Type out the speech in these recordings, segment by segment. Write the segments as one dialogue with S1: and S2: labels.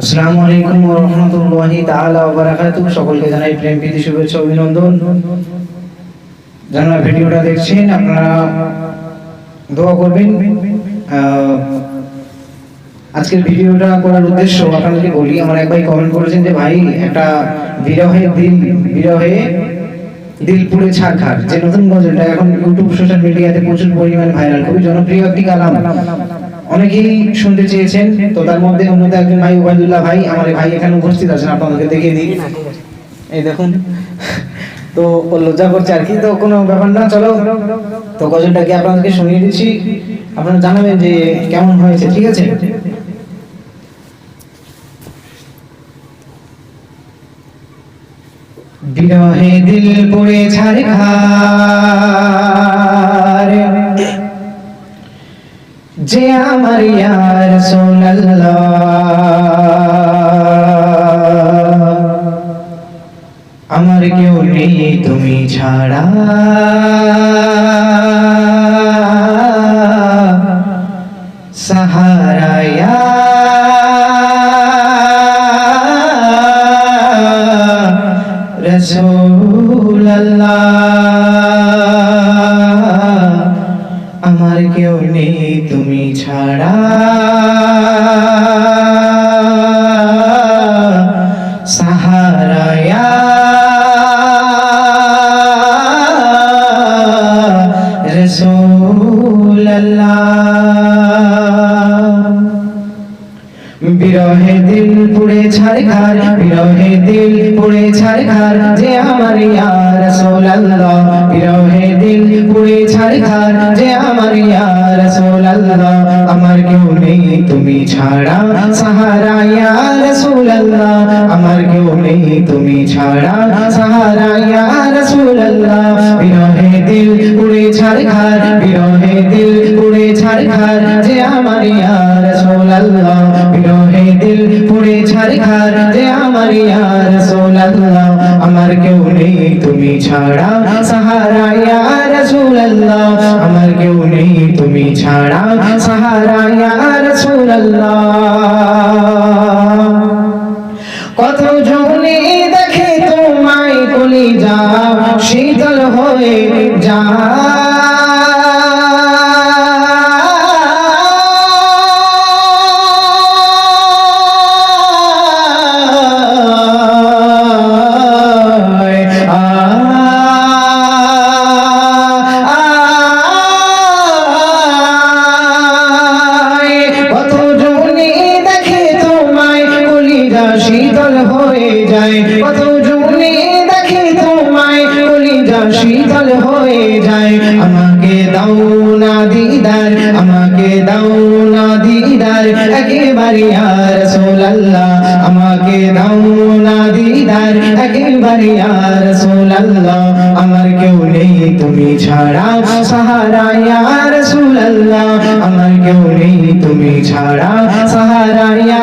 S1: আসসালামু আলাইকুম ওয়া রাহমাতুল্লাহি তাআলা ওয়া বারাকাতুহু। সকলকে জানাই প্রেম, প্রীতি, শুভেচ্ছা, অভিনন্দন। ভিডিওটা দেখছেন, আপনারা দোয়া করবেন। আজকের ভিডিওটা করার উদ্দেশ্য আপনাদেরকে বলি, আমার এক ভাই কমেন্ট করেছেন যে, ভাই, একটা বিরহে দিল বিরহে দিল পুড়ে ছাড়খার যে নতুন গজলটা এখন ইউটিউব সোশ্যাল মিডিয়াতে প্রচুর পরিমাণে ভাইরাল খুবই জনপ্রিয় একটি কালাম। অনেকেই শুনতে চেয়েছেন, তো তার মধ্যে অন্যদের একজন ভাই উবাইদুল্লাহ ভাই, আমার ভাই এখানে উপস্থিত আছেন আপনাদেরকে দেখিয়ে দিই এই দেখুন, তো লজ্জা করছে আর কি, তো কোনো ব্যাপার না, চলো। তো গজলটাকে আপনাদেরকে শুনিয়ে দিচ্ছি? আপনারা জানাবেন যে কেমন হয়েছে, ঠিক আছে? বিরহে দিল পড়ে ছাড়খার যে আমার ইয়ার আমার কেউ নেই তুমি ছাড়া। সাহারায়া রসুল্লাহ বিরহে দিল পুড়ে ছাড়খার বিরহে দিল পুড়ে ছাড়খার যে আমার ইয়া রাসূলুল্লাহ। বিরহে দিল পুড়ে ছাড়খার যে আমার ইয়া রাসূলুল্লাহ। আমার কেউ নেই তুমি ছাড়া, সাহারা ইয়া রাসূলুল্লাহ। আমার কেউ নেই তুমি ছাড়া, সাহারা ইয়া রাসূলুল্লাহ। বিরহে দিল পুড়ে ছাড়খার বিরহে দিল পুড়ে ছাড়খার যে আমার ইয়া রাসূলুল্লাহ, বিরহে দিল পুড়ে ছাড়খার যে আমার ইয়া কেউ নেই তুমি ছাড়া। সাহারা ইয়া রাসূলুল্লাহ, আমার কেউ নেই তুমি ছাড়া। সাহারা ইয়া রাসূলুল্লাহ। কত জনে দেখে তোমায় কলি যা শীতল হয়ে যা কলিজা শীতল হয়ে যায়। কত জনে দেখে তোমায়, কলিজা শীতল হয়ে যায়। আমাকে দাও না দিদার, আমাকে দাও না দিদার, একেবারে আর রাসূলুল্লাহ। আমাকে দাও না দিদার, একেবারে আর রাসূলুল্লাহ। আমার কেউ নেই তুমি ছাড়া, সাহারা ইয়া রাসূলুল্লাহ। আমার কেউ নেই তুমি ছাড়া, সাহারা ইয়া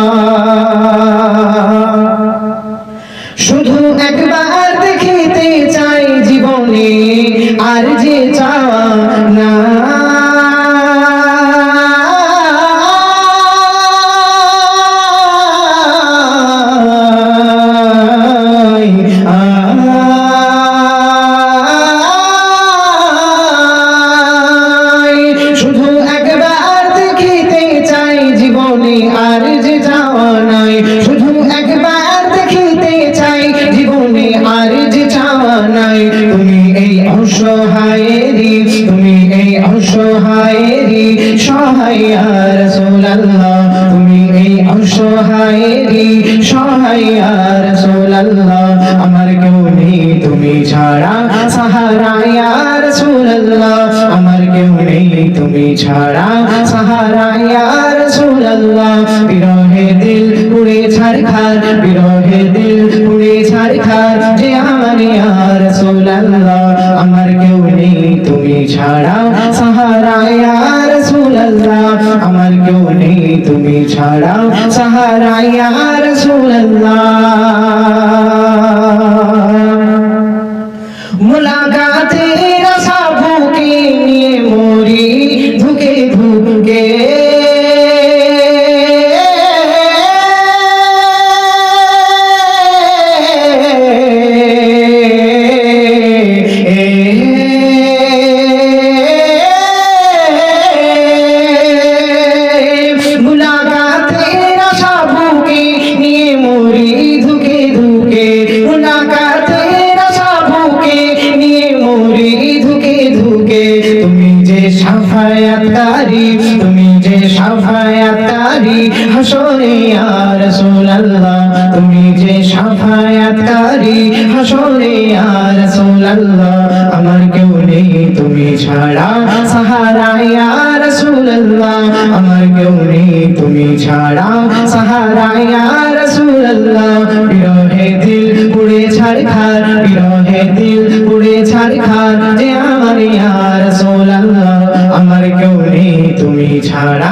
S1: আমার কেউ নেই, তুমি ছাড়া সাহারা, ইয়া আমার কেউ নেই, তুমি ছাড়া বিরহে দিল পুড়ে ছাড়খার বিরহে দিল পুড়ে ছাড়খার যে আমার, ইয়া রাসূলুল্লাহ, আমার কেউ নেই, তুমি ছাড়া তুমি ছাড়া সাহারা ইয়া রাসূলুল্লাহ যে সাফায়াতকারী তুমি যে সাফায়াতকারী হাসরে ইয়া রাসূলুল্লাহ। তুমি যে সাফায়াতকারী হাসরে ইয়া রাসূলুল্লাহ। আমার কেউ নেই তুমি ছাড়া। সাহারা ইয়া রাসূলুল্লাহ। আমার কেউ নেই তুমি ছাড়া। সাহারা ইয়া রাসূলুল্লাহ। বিরহে দিল পুড়ে ছাড়খার, বিরহে দিল পুড়ে ছাড়খার, যে আমার ইয়া ছাড়া